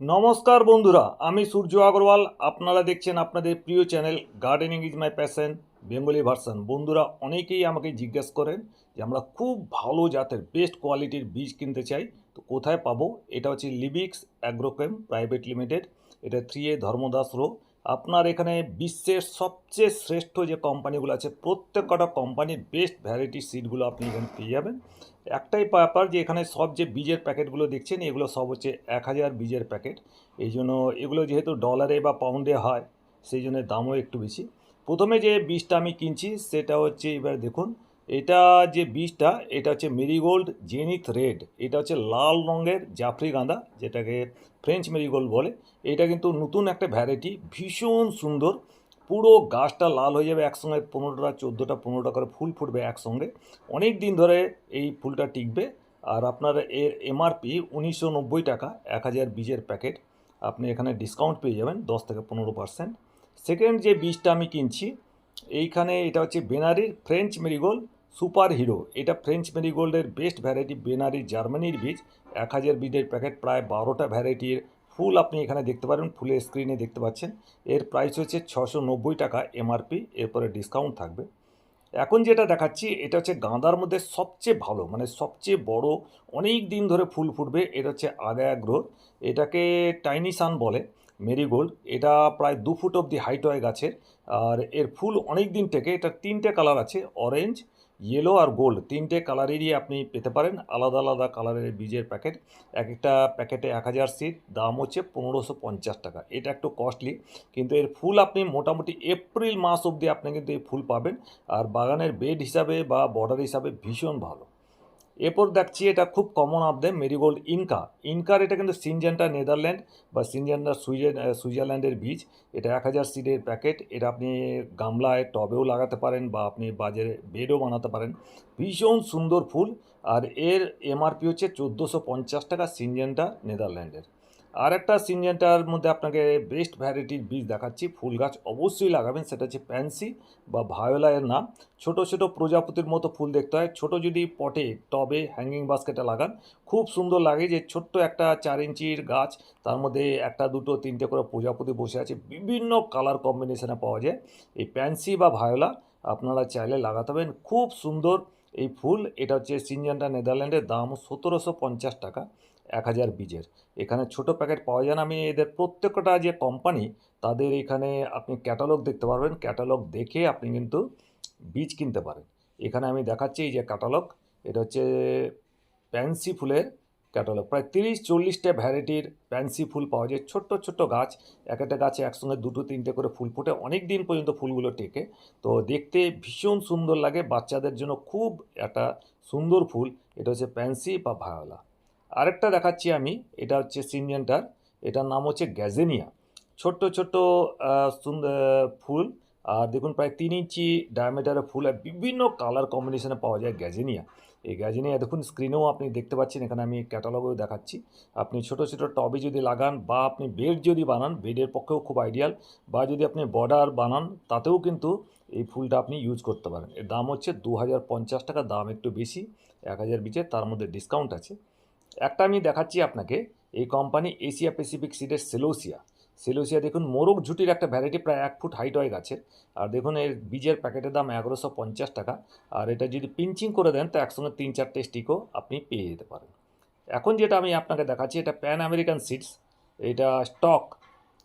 নমস্কার বন্ধুরা, আমি সূর্য আগরওয়াল। আপনারা দেখছেন আপনাদের প্রিয় channel gardening is my passion Bengali version বন্ধুরা, অনেকেই আমাকে জিজ্ঞেস করেন যে আমরা খুব ভালো জাতের বেস্ট কোয়ালিটির বীজ কিনতে চাই। তো কোথায় পাবো? এটা হচ্ছে লিবিক্স অ্যাগ্রোকেম প্রাইভেট লিমিটেড এটা থ্রি এ ধর্মদাস রো। আপনার এখানে বিশ্বের সবচেয়ে শ্রেষ্ঠ যে কোম্পানিগুলো আছে প্রত্যেক কটা কোম্পানির বেস্ট ভ্যারাইটি সিডগুলো আপনি এখানে পেয়ে যাবেন। একটাই ব্যাপার যে এখানে সব যে বীজের প্যাকেটগুলো দেখছেন, এগুলো সব হচ্ছে এক হাজার বীজের প্যাকেট। এই জন্য এগুলো যেহেতু ডলারে বা পাউন্ডে হয়, সেই জন্য দামও একটু বেশি। প্রথমে যে বীজটা আমি কিনছি, সেটা হচ্ছে এবার দেখুন এটা যে বীজটা, এটা হচ্ছে মেরিগোল্ড জেনিথ রেড। এটা হচ্ছে লাল রঙের জাফরি গাঁদা, যেটাকে ফ্রেঞ্চ মেরিগোল্ড বলে। এটা কিন্তু নতুন একটা ভ্যারাইটি, ভীষণ সুন্দর। পুরো গাছটা লাল হয়ে যাবে একসঙ্গে, পনেরোটা, চোদ্দোটা, পনেরোটা করে ফুল ফুটবে একসঙ্গে। অনেক দিন ধরে এই ফুলটা টিকবে। আর আপনার এর এমআরপি উনিশশো নব্বই টাকা, এক হাজার বীজের প্যাকেট। আপনি এখানে ডিসকাউন্ট পেয়ে যাবেন দশ থেকে পনেরো পার্সেন্ট। সেকেন্ড যে বীজটা আমি কিনছি, এইখানে এটা হচ্ছে বেনারির ফ্রেঞ্চ মেরিগোল্ড। সুপার হিরো এটা ফ্রেঞ্চ মেরিগোল্ডের বেস্ট ভ্যারাইটি বেনারি জার্মানির বীজ। এক হাজার বীজের প্যাকেট প্রায় বারোটা ভ্যারাইটির ফুল আপনি এখানে দেখতে পারেন ফুলের স্ক্রিনে দেখতে পাচ্ছেন। এর প্রাইস হচ্ছে ছশো নব্বই টাকা এমআরপি, এরপরে ডিসকাউন্ট থাকবে। এখন যেটা দেখাচ্ছি, এটা হচ্ছে গাঁদার মধ্যে সবচেয়ে ভালো মানে সবচেয়ে বড়, অনেক দিন ধরে ফুল ফুটবে, এটা হচ্ছে আগায়া গ্রোথ এটাকে টাইনি সান বলে, মেরিগোল্ড। এটা প্রায় দু ফুট অবধি হাইট হয় গাছের। আর এর ফুল অনেক দিন থেকে এটা তিনটে কালার আছে, অরেঞ্জ ইয়েলো আর গোল্ড তিনটে কালারেরই আপনি পেতে পারেন। আলাদা আলাদা কালারের বীজের প্যাকেট এক একটা প্যাকেটে এক হাজার সিট দাম হচ্ছে পনেরোশো পঞ্চাশ টাকা। এটা একটু কস্টলি কিন্তু এর ফুল আপনি মোটামুটি এপ্রিল মাস অবধি আপনি কিন্তু এই ফুল পাবেন। আর বাগানের বেড হিসাবে বা বর্ডার হিসাবে ভীষণ ভালো। এরপর দেখছি এটা খুব common of the marigold Inca incur এটা কিন্তু সিনজেন্টা নেদারল্যান্ড বা সিনজেন্টা সুইজারল্যান্ডের বীজ এটা এক হাজার সিডের প্যাকেট এটা আপনি গামলায় টবেও লাগাতে পারেন বা আপনি বাজারে বেডও বানাতে পারেন। ভীষণ সুন্দর ফুল। আর এর এমআরপি হচ্ছে চোদ্দোশো পঞ্চাশ টাকা সিনজেন্টা নেদারল্যান্ডের আর একটা সিনজেন্টার মধ্যে আপনাকে বেস্ট ভ্যারাইটির বীজ দেখাচ্ছি। ফুল গাছ অবশ্যই লাগাবেন, সেটা হচ্ছে প্যান্সি বা ভায়োলা এর নাম। ছোট ছোট প্রজাপতির মতো ফুল দেখতে হয়। ছোট যদি পটে, টবে হ্যাঙ্গিং বাস্কেটে লাগান, খুব সুন্দর লাগে যে ছোট্ট একটা চার ইঞ্চির গাছ, তার মধ্যে একটা, দুটো, তিনটে করে প্রজাপতি বসে আছে। বিভিন্ন কালার কম্বিনেশনে পাওয়া যায়। এই প্যান্সি বা ভায়োলা আপনারা চাইলে লাগাতে পারেন। খুব সুন্দর এই ফুল। এটা হচ্ছে সিনজেন্টা নেদারল্যান্ডের দাম সতেরোশো পঞ্চাশ টাকা। এক হাজার বীজের। এখানে ছোট প্যাকেট পাওয়া যায় না। আমি এদের প্রত্যেকটা যে কোম্পানি তাদের এখানে আপনি ক্যাটালগ দেখতে পারবেন। ক্যাটালগ দেখে আপনি কিন্তু বীজ কিনতে পারেন। এখানে আমি দেখাচ্ছি এই যে ক্যাটালগ এটা হচ্ছে প্যান্সি ফুলের ক্যাটালগ প্রায় তিরিশ, চল্লিশটা ভ্যারাইটির প্যান্সি ফুল পাওয়া যায়। ছোট্ট ছোট্ট গাছ, এক একটা গাছে একসঙ্গে দুটো, তিনটে করে ফুল ফুটে। অনেক দিন পর্যন্ত ফুলগুলো টেকে। তো দেখতে ভীষণ সুন্দর লাগে। বাচ্চাদের জন্য খুব একটা সুন্দর ফুল। এটা হচ্ছে প্যান্সি বা ভায়োলা আরেকটা দেখাচ্ছি আমি, এটা হচ্ছে সিনজেন্টার এটার নাম হচ্ছে গ্যাজেনিয়া। ছোট্ট ছোট্ট সুন্দর ফুল, আর দেখুন প্রায় তিন ইঞ্চি ডায়ামিটারের ফুল, আর বিভিন্ন কালার কম্বিনেশনে পাওয়া যায় গ্যাজেনিয়া। এই গ্যাজেনিয়া দেখুন স্ক্রিনেও আপনি দেখতে পাচ্ছেন, এখানে আমি ক্যাটালগেও দেখাচ্ছি। আপনি ছোট ছোট টবে যদি লাগান, বা আপনি বেড যদি বানান বেডের পক্ষেও খুব আইডিয়াল বা যদি আপনি বর্ডার বানান, তাতেও কিন্তু এই ফুলটা আপনি ইউজ করতে পারেন। এর দাম হচ্ছে দু হাজার পঞ্চাশ টাকা, দাম একটু বেশি, এক হাজার বিচের তার মধ্যে ডিসকাউন্ট আছে। একটা আমি দেখাচ্ছি আপনাকে, এই কোম্পানি এশিয়া প্যাসিফিক সিডের সেলোসিয়া সেলোসিয়া দেখুন, মোরগ ঝুটির একটা ভ্যারাইটি প্রায় এক ফুট হাইট হয় গাছের। আর দেখুন, এর বীজের প্যাকেটের দাম এগারোশো পঞ্চাশ টাকা। আর এটা যদি পিঞ্চিং করে দেন, তো একসঙ্গে তিন চারটে স্টিকও আপনি পেয়ে যেতে পারেন। এখন যেটা আমি আপনাকে দেখাচ্ছি, এটা প্যান আমেরিকান সিডস এটা স্টক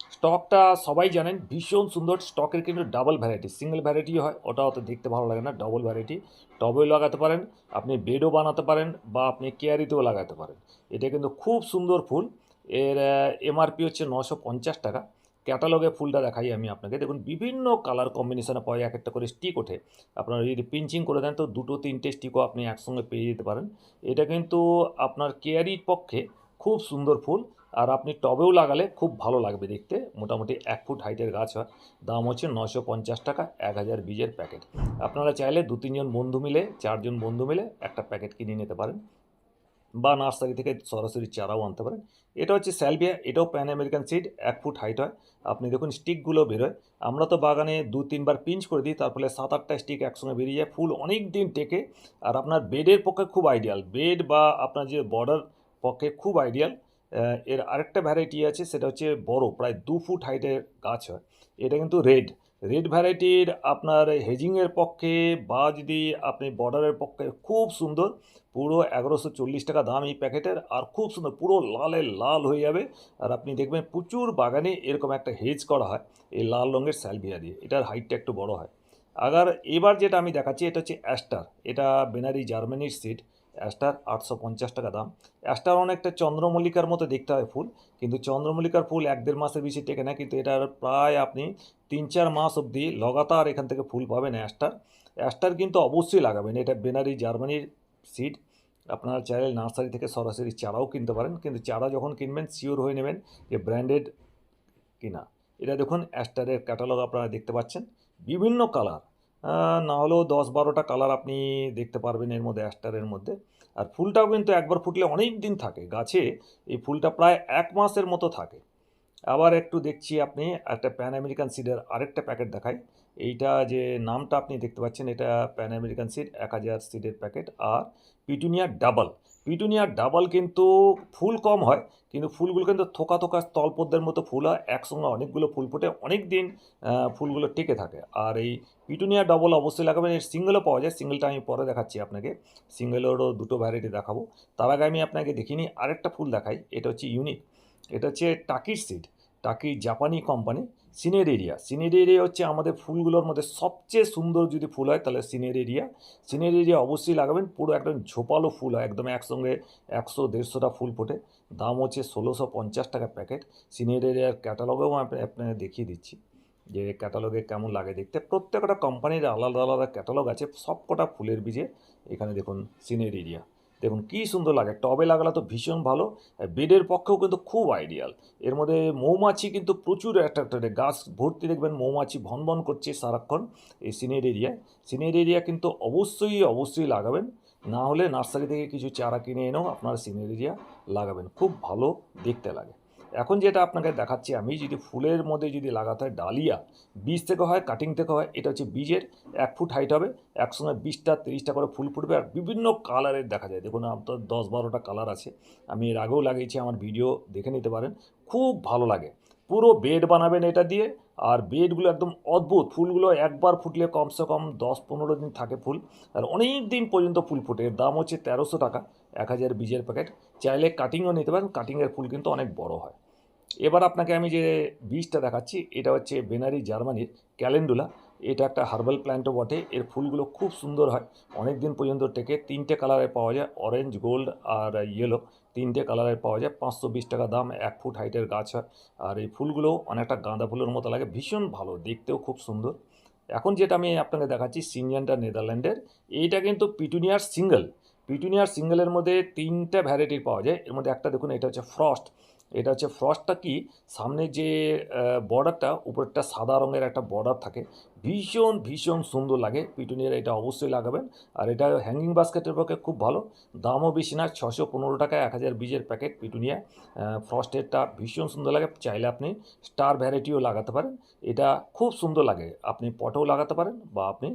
স্টকটা সবাই জানেন, ভীষণ সুন্দর। স্টকের কিন্তু ডাবল ভ্যারাইটি সিঙ্গেল ভ্যারাইটি হয়। ওটা অত দেখতে ভালো লাগে না ডবল ভ্যারাইটি টবেও লাগাতে পারেন, আপনি বেডও বানাতে পারেন বা আপনি কেয়ারিতেও লাগাতে পারেন। এটা কিন্তু খুব সুন্দর ফুল। এর এমআরপি হচ্ছে নশো পঞ্চাশ টাকা। ক্যাটালগে ফুলটা দেখাই আমি আপনাকে। দেখুন, বিভিন্ন কালার কম্বিনেশনে পাওয়া এক একটা করে স্টিক ওঠে। আপনারা যদি পিঞ্চিং করে দেন, তো দুটো তিনটে স্টিকও আপনি একসঙ্গে পেয়ে যেতে পারেন। এটা কিন্তু আপনার কেয়ারির পক্ষে খুব সুন্দর ফুল। আর আপনি টবেও লাগালে খুব ভালো লাগবে দেখতে। মোটামুটি এক ফুট হাইটের গাছ হয়। দাম হচ্ছে নশো পঞ্চাশ টাকা, এক হাজার বীজের প্যাকেট আপনারা চাইলে দু তিনজন বন্ধু মিলে, চারজন বন্ধু মিলে একটা প্যাকেট কিনে নিতে পারেন। বা নার্সারি থেকে সরাসরি চারাও আনতে পারেন। এটা হচ্ছে স্যালভিয়া, এটাও প্যান আমেরিকান সিড এক ফুট হাইট হয়। আপনি দেখুন স্টিকগুলো বেরোয় আমরা তো বাগানে দু তিনবার পিঞ্চ করে দিই, তার ফলে সাত আটটা স্টিক একসঙ্গে বেরিয়ে যায়। ফুল অনেক দিন টেকে। আর আপনার বেডের পক্ষে খুব আইডিয়াল বেড বা আপনার যে বর্ডার পক্ষে খুব আইডিয়াল এর আরেকটা ভ্যারাইটি আছে, সেটা হচ্ছে বড়, প্রায় দু ফুট হাইটের গাছ হয়। এটা কিন্তু রেড রেড ভ্যারাইটির আপনার হেজিংয়ের পক্ষে বা যদি আপনি বর্ডারের পক্ষে, খুব সুন্দর। পুরো এগারোশো চল্লিশ টাকা দাম এই প্যাকেটের আর খুব সুন্দর, পুরো লালে লাল হয়ে যাবে। আর আপনি দেখবেন প্রচুর বাগানে এরকম একটা হেজ করা হয়, এই লাল রঙের স্যালভিয়া দিয়ে। এটার হাইটটা একটু বড় হয়। আগার এবার যেটা আমি দেখাচ্ছি, এটা হচ্ছে অ্যাস্টার এটা বেনারি জার্মানির সিড অ্যাস্টার আটশো পঞ্চাশ টাকা দাম। অ্যাস্টার অনেকটা চন্দ্রমল্লিকার মতো দেখতে হয় ফুল, কিন্তু চন্দ্রমল্লিকার ফুল এক দেড় মাসের বেশি টেকে না, কিন্তু এটার প্রায় আপনি তিন চার মাস অবধি লগাতার এখান থেকে ফুল পাবেন অ্যাস্টার। অ্যাস্টার কিন্তু অবশ্যই লাগাবেন, এটা বেনারি জার্মানির সিড। আপনারা চাইলে নার্সারি থেকে সরাসরি চারাও কিনতে পারেন, কিন্তু চারা যখন কিনবেন শিওর হয়ে নেবেন যে ব্র্যান্ডেড কিনা। এটা দেখুন, অ্যাস্টারের ক্যাটালগ আপনারা দেখতে পাচ্ছেন। বিভিন্ন কালার না হলেও দশ বারোটা কালার আপনি দেখতে পারবেন এর মধ্যে অ্যাস্টারের মধ্যে। আর ফুলটাও কিন্তু একবার ফুটলে অনেক দিন থাকে। গাছে এই ফুলটা প্রায় এক মাসের মতো থাকে। আবার একটু দেখছি আপনি, একটা প্যান আমেরিকান সিডের আরেকটা প্যাকেট দেখাই। এইটা যে নামটা আপনি দেখতে পাচ্ছেন, এটা প্যান আমেরিকান সিড এক হাজার সিডের প্যাকেট আর পিটুনিয়া ডাবল পিটুনিয়া ডাবল কিন্তু ফুল কম হয়, কিন্তু ফুলগুলো কিন্তু থোকা থোকা স্থলপদ্মের মতো ফুল হয়, একসঙ্গে অনেকগুলো ফুল ফুটে অনেক দিন ফুলগুলো টিকে থাকে। আর এই পিটুনিয়া ডবল অবশ্যই লাগাবেন, এর সিঙ্গেলও পাওয়া যায়, সিঙ্গেলটা আমি পরে দেখাচ্ছি আপনাকে, সিঙ্গেলেরও দুটো ভ্যারাইটি দেখাবো। তার আগে আমি আপনাকে দেখিনি, আরেকটা ফুল দেখাই, এটা হচ্ছে ইউনিক এটা হচ্ছে টাকির সিড টাকি জাপানি কোম্পানি সিনের এরিয়া। সিনের এরিয়া হচ্ছে আমাদের ফুলগুলোর মধ্যে সবচেয়ে সুন্দর যদি ফুল হয়, তাহলে সিনের এরিয়া। সিনের এরিয়া অবশ্যই লাগাবেন, পুরো একদম ঝোপালো ফুল হয়, একদম একসঙ্গে একশো দেড়শোটা ফুল ফোটে। দাম হচ্ছে ষোলোশো পঞ্চাশ টাকা প্যাকেট। সিনিয়র এরিয়ার ক্যাটালগেও আমি আপনাকে দেখিয়ে দিচ্ছি যে ক্যাটালগে কেমন লাগে দেখতে। প্রত্যেকটা কোম্পানির আলাদা আলাদা ক্যাটালগ আছে, সবকটা ফুলের বীজে। এখানে দেখুন সিনিয়র এরিয়া। দেখুন, কি সুন্দর লাগে। টবে লাগালে তো ভীষণ ভালো বেডের পক্ষেও কিন্তু খুব আইডিয়াল এর মধ্যে মৌমাছি কিন্তু প্রচুর অ্যাট্রাক্টেড গাছ ভর্তি দেখবেন, মৌমাছি ভন ভন করছে সারাক্ষণ এই সিনের এরিয়ায় সিনের এরিয়া কিন্তু অবশ্যই অবশ্যই লাগাবেন। না হলে নার্সারি থেকে কিছু চারা কিনে এনেও আপনারা সিনের এরিয়া লাগাবেন। খুব ভালো দেখতে লাগে। এখন যেটা আপনাকে দেখাচ্ছি আমি, যদি ফুলের মধ্যে যদি লাগাতে হয় ডালিয়া, বীজ থেকে হয় কাটিং থেকে হয়, এটা হচ্ছে বীজের এক ফুট হাইট হবে, একসঙ্গে বিশটা, তিরিশটা করে ফুল ফুটবে আর বিভিন্ন কালারের দেখা যায়। দেখুন আপনার দশ বারোটা কালার আছে, আমি এর আগেও লাগিয়েছি, আমার ভিডিও দেখে নিতে পারেন, খুব ভালো লাগে। পুরো বেড বানাবেন এটা দিয়ে, আর বেডগুলো একদম অদ্ভুত, ফুলগুলো একবার ফুটলে কমসে কম দশ পনেরো দিন থাকে ফুল, আর অনেক দিন পর্যন্ত ফুল ফুটে, এর দাম হচ্ছে তেরোশো টাকা, এক হাজার বীজের প্যাকেট চাইলে কাটিংও নিতে পারেন কাটিংয়ের ফুল কিন্তু অনেক বড় হয়। এবার আপনাকে আমি যে বীজটা দেখাচ্ছি, এটা হচ্ছে বেনারি জার্মানির ক্যালেন্ডুলা। এটা একটা হার্বাল প্ল্যান্টও বটে। এর ফুলগুলো খুব সুন্দর হয়। অনেক দিন পর্যন্ত টেকে তিনটে কালারে পাওয়া যায়। অরেঞ্জ, গোল্ড আর ইয়েলো তিনটে কালারে পাওয়া যায়। পাঁচশো বিশ টাকা দাম, এক ফুট হাইটের গাছ হয়। আর এই ফুলগুলো অনেকটা গাঁদা ফুলের মতো লাগে। ভীষণ ভালো, দেখতেও খুব সুন্দর। এখন যেটা আমি আপনাকে দেখাচ্ছি, সিনজানটা নেদারল্যান্ডের। এইটা কিন্তু পিটুনিয়ার সিঙ্গেল। পিটুনিয়ার সিঙ্গেলের মধ্যে তিনটা ভ্যারাইটির পাওয়া যায়। এর মধ্যে একটা দেখুন, এটা হচ্ছে ফ্রস্ট। এটা হচ্ছে ফ্রস্টটা কি? সামনে যে বর্ডারটা উপরটা সাদা রঙের একটা বর্ডার থাকে। ভীষণ ভীষণ সুন্দর লাগে। পিটুনিয়ার এটা অবশ্যই লাগাবেন। আর এটা হ্যাঙ্গিং বাস্কেটের পক্ষে খুব ভালো। দামও বেশি না ছশো পনেরো টাকা, এক হাজার বীজের প্যাকেট পিটুনিয়া ফ্রস্টেরটা ভীষণ সুন্দর লাগে। চাইলে আপনি স্টার ভ্যারাইটিও লাগাতে পারেন। এটা খুব সুন্দর লাগে। আপনি পটেও লাগাতে পারেন বা আপনি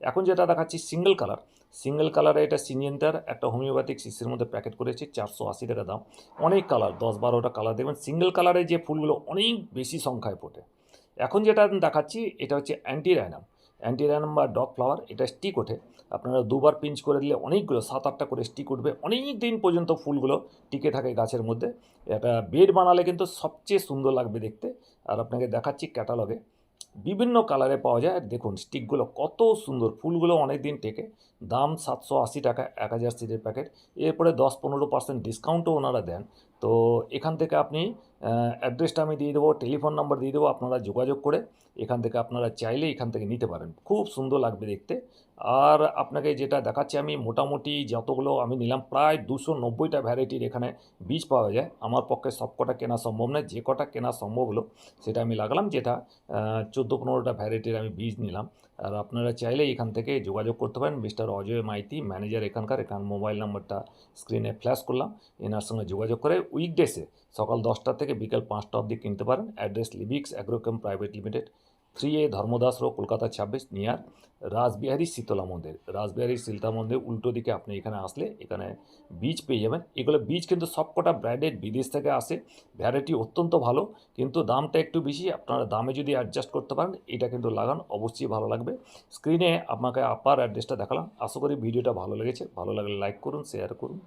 এখন যেটা দেখাচ্ছি সিঙ্গেল কালার সিঙ্গেল কালারে এটা সিনিয়নটার একটা হোমিওপ্যাথিক শিশির মধ্যে প্যাকেট করেছে, চারশো আশি টাকা দাম। অনেক কালার দশ বারোটা কালার দেখবেন। সিঙ্গেল কালারে যে ফুলগুলো অনেক বেশি সংখ্যায় ফোটে। এখন যেটা দেখাচ্ছি, এটা হচ্ছে অ্যান্টি র্যানাম অ্যান্টি র্যানাম বা ডগ ফ্লাওয়ার এটা স্টিক ওঠে। আপনারা দুবার পিঞ্চ করে দিলে অনেকগুলো, সাত আটটা করে স্টিক উঠবে। অনেক দিন পর্যন্ত ফুলগুলো টিকে থাকে গাছের মধ্যে। এটা বেড বানালে কিন্তু সবচেয়ে সুন্দর লাগবে দেখতে। আর আপনাকে দেখাচ্ছি ক্যাটালগে বিভিন্ন কালারে পাওয়া যায়। আর দেখুন স্টিকগুলো কত সুন্দর। ফুলগুলো অনেক দিন টেকে। দাম সাতশো আশি টাকা, এক হাজার সিটের প্যাকেট। এরপরে দশ পনেরো পার্সেন্ট ডিসকাউন্টও ওনারা দেন। তো এখান থেকে আপনি অ্যাড্রেসটা আমি দিয়ে দেবো, টেলিফোন নাম্বার দিয়ে দেবো, আপনারা যোগাযোগ করে এখান থেকে আপনারা চাইলে এখান থেকে নিতে পারেন। খুব সুন্দর লাগবে দেখতে। আর আপনাকে যেটা দেখাচ্ছি আমি, মোটামুটি যতগুলো আমি নিলাম, প্রায় দুশো নব্বইটা ভ্যারাইটির এখানে বীজ পাওয়া যায়। আমার পক্ষে সব কটা কেনা সম্ভব নয়, যে কটা কেনা সম্ভব হলো সেটা আমি লাগালাম, যেটা চোদ্দ পনেরোটা ভ্যারাইটির আমি বীজ নিলাম। আর আপনারা চাইলে এখান থেকে যোগাযোগ করতে পারেন মিস্টার অজয় মাইতি, ম্যানেজার এখানকার, এখান মোবাইল নাম্বারটা স্ক্রিনে ফ্ল্যাশ করলাম। এনার সঙ্গে যোগাযোগ করে উইকডেসে সকাল দশটা থেকে বিকেল পাঁচটা অবধি কিনতে পারেন। Address Libix Agrochem private limited. Three A Dharmadas Row Kolkata ছাব্বিশ, নিয়ার রাসবিহারী শীতলা মন্দির। রাসবিহারী শীতলা মন্দির উল্টো দিকে আপনি এখানে আসলে এখানে বীজ পেয়ে যাবেন। এগুলো বীজ কিন্তু সবকটা ব্র্যান্ডেড বিদেশ থেকে আসে। ভ্যারাইটি অত্যন্ত ভালো, কিন্তু দামটা একটু বেশি। আপনারা দামে যদি অ্যাডজাস্ট করতে পারেন, এটা কিন্তু লাগান, অবশ্যই ভালো লাগবে। স্ক্রিনে আপনাকে আপার অ্যাড্রেসটা দেখালাম। আশা করি ভিডিওটা ভালো লেগেছে। ভালো লাগলে লাইক করুন শেয়ার করুন।